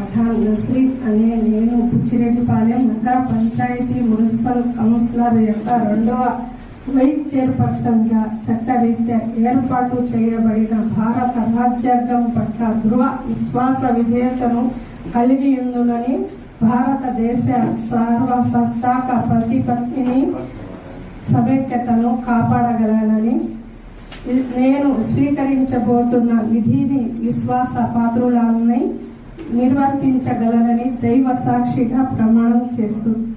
పఠాన్ నస్రీన్ అనే నేను పుచ్చిరెడ్డిపాలెం నగర పంచాయతీ మున్సిపల్ కౌన్సిలర్ యొక్క రెండవ వైస్ చైర్పర్సన్గా చట్టరీత్యా ఏర్పాటు చేయబడిన భారత రాజ్యాంగం పట్ల దృఢ విశ్వాస విధేయతను కలిగి ఉందని భారతదేశ సర్వసత్తాక ప్రతిపత్తిని సమైక్యతను కాపాడగలనని నేను స్వీకరించబోతున్న విధిని విశ్వాస పాత్రులని నిర్వర్తించగలనని దైవ సాక్షిగా ప్రమాణం చేస్తుంది